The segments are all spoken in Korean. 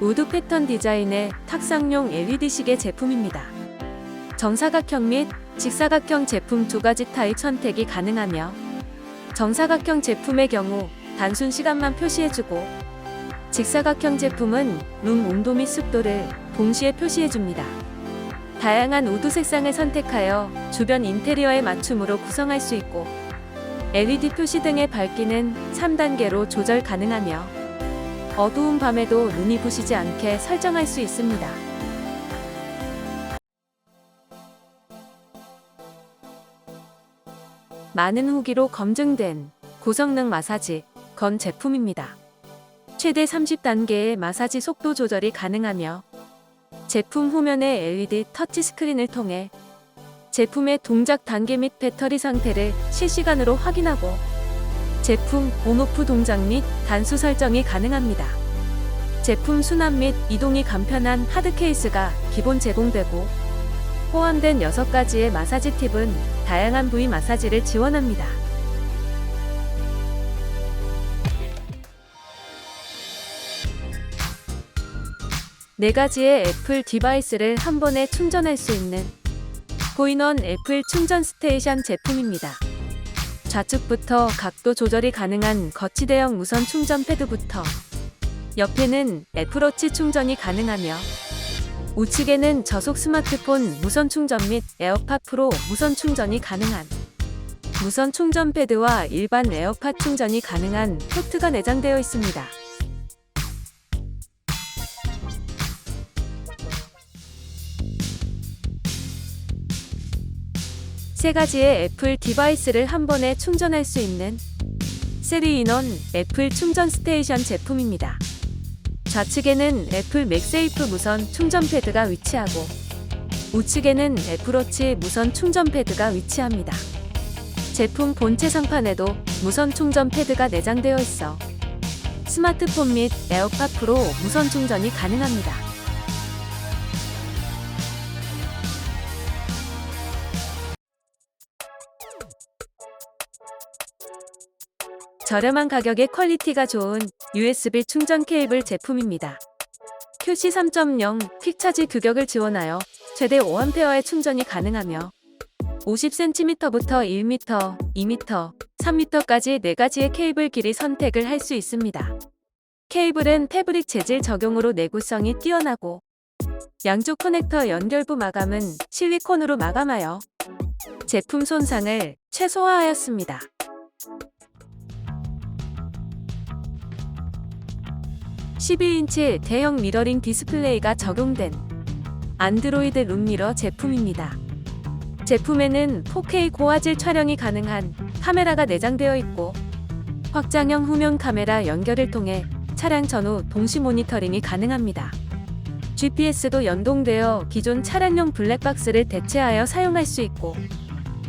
우드 패턴 디자인의 탁상용 LED 시계 제품입니다. 정사각형 및 직사각형 제품 두 가지 타입 선택이 가능하며 정사각형 제품의 경우 단순 시간만 표시해주고 직사각형 제품은 룸 온도 및 습도를 동시에 표시해줍니다. 다양한 우드 색상을 선택하여 주변 인테리어에 맞춤으로 구성할 수 있고 LED 표시 등의 밝기는 3단계로 조절 가능하며 어두운 밤에도 눈이 부시지 않게 설정할 수 있습니다. 많은 후기로 검증된 고성능 마사지 건 제품입니다. 최대 30단계의 마사지 속도 조절이 가능하며 제품 후면의 LED 터치 스크린을 통해 제품의 동작 단계 및 배터리 상태를 실시간으로 확인하고 제품 온오프 동작 및 단수 설정이 가능합니다. 제품 수납 및 이동이 간편한 하드 케이스가 기본 제공되고 포함된 6가지의 마사지 팁은 다양한 부위 마사지를 지원합니다. 네 가지의 애플 디바이스를 한 번에 충전할 수 있는 보이넌 애플 충전 스테이션 제품입니다. 좌측부터 각도 조절이 가능한 거치대형 무선 충전 패드부터 옆에는 애플워치 충전이 가능하며 우측에는 저속 스마트폰 무선 충전 및 에어팟 프로 무선 충전이 가능한 무선 충전 패드와 일반 에어팟 충전이 가능한 포트가 내장되어 있습니다. 세 가지의 애플 디바이스를 한 번에 충전할 수 있는 3인원 애플 충전 스테이션 제품입니다. 좌측에는 애플 맥세이프 무선 충전 패드가 위치하고 우측에는 애플워치 무선 충전 패드가 위치합니다. 제품 본체 상판에도 무선 충전 패드가 내장되어 있어 스마트폰 및 에어팟 프로 무선 충전이 가능합니다. 저렴한 가격에 퀄리티가 좋은 USB 충전 케이블 제품입니다. QC 3.0 퀵차지 규격을 지원하여 최대 5A의 충전이 가능하며 50cm부터 1m, 2m, 3m까지 4가지의 케이블 길이 선택을 할 수 있습니다. 케이블은 패브릭 재질 적용으로 내구성이 뛰어나고 양쪽 커넥터 연결부 마감은 실리콘으로 마감하여 제품 손상을 최소화하였습니다. (12인치) 대형 미러링 디스플레이가 적용된 안드로이드 룸미러 제품입니다. 제품에는 4K 고화질 촬영이 가능한 카메라가 내장되어 있고 확장형 후면 카메라 연결을 통해 차량 전후 동시 모니터링이 가능합니다. GPS도 연동되어 기존 차량용 블랙박스를 대체하여 사용할 수 있고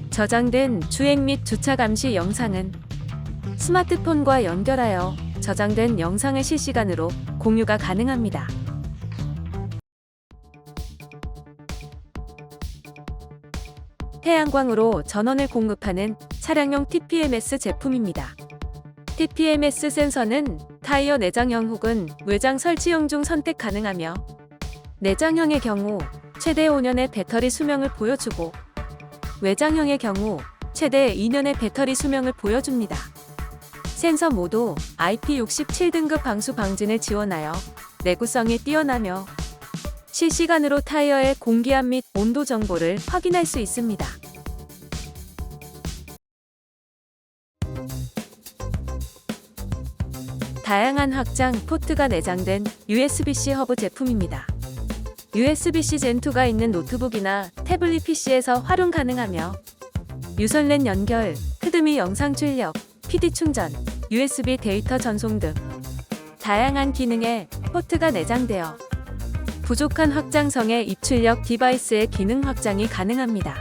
저장된 주행 및 주차 감시 영상은 스마트폰과 연결하여 저장된 영상을 실시간으로 공유가 가능합니다. 태양광으로 전원을 공급하는 차량용 TPMS 제품입니다. TPMS 센서는 타이어 내장형 혹은 외장 설치형 중 선택 가능하며 내장형의 경우 최대 5년의 배터리 수명을 보여주고 외장형의 경우 최대 2년의 배터리 수명을 보여줍니다. 센서 모두 IP67등급 방수 방진을 지원하여 내구성이 뛰어나며 실시간으로 타이어의 공기압 및 온도 정보를 확인할 수 있습니다. 다양한 확장 포트가 내장된 USB-C 허브 제품입니다. USB-C 젠2가 있는 노트북이나 태블릿 PC에서 활용 가능하며 유선랜 연결, 크드미 영상 출력, PD 충전, USB 데이터 전송 등 다양한 기능의 포트가 내장되어 부족한 확장성의 입출력 디바이스의 기능 확장이 가능합니다.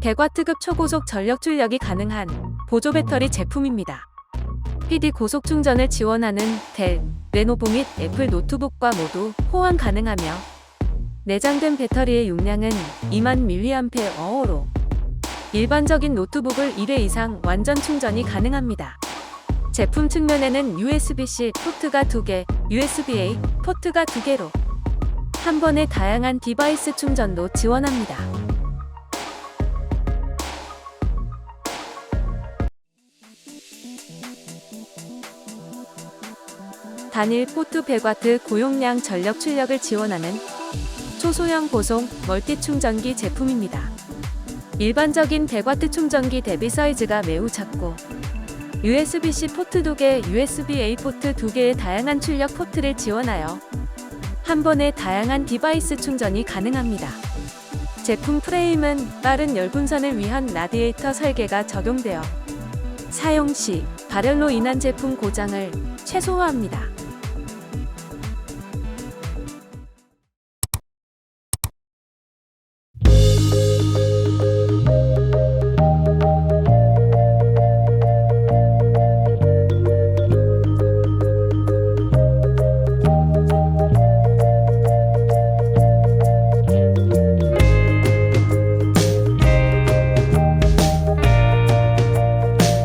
대과특급 초고속 전력 출력이 가능한 보조 배터리 제품입니다. PD 고속 충전을 지원하는 델, 레노버 및 애플 노트북과 모두 호환 가능하며 내장된 배터리의 용량은 2만 mAh로 일반적인 노트북을 1회 이상 완전 충전이 가능합니다. 제품 측면에는 USB-C 포트가 2개, USB-A 포트가 2개로 한 번에 다양한 디바이스 충전도 지원합니다. 단일 포트 100W 고용량 전력 출력을 지원하는 초소형 보송 멀티 충전기 제품입니다. 일반적인 100W 충전기 대비 사이즈가 매우 작고 USB-C 포트 2개, USB-A 포트 2개의 다양한 출력 포트를 지원하여 한 번에 다양한 디바이스 충전이 가능합니다. 제품 프레임은 빠른 열 분산을 위한 라디에이터 설계가 적용되어 사용 시 발열로 인한 제품 고장을 최소화합니다.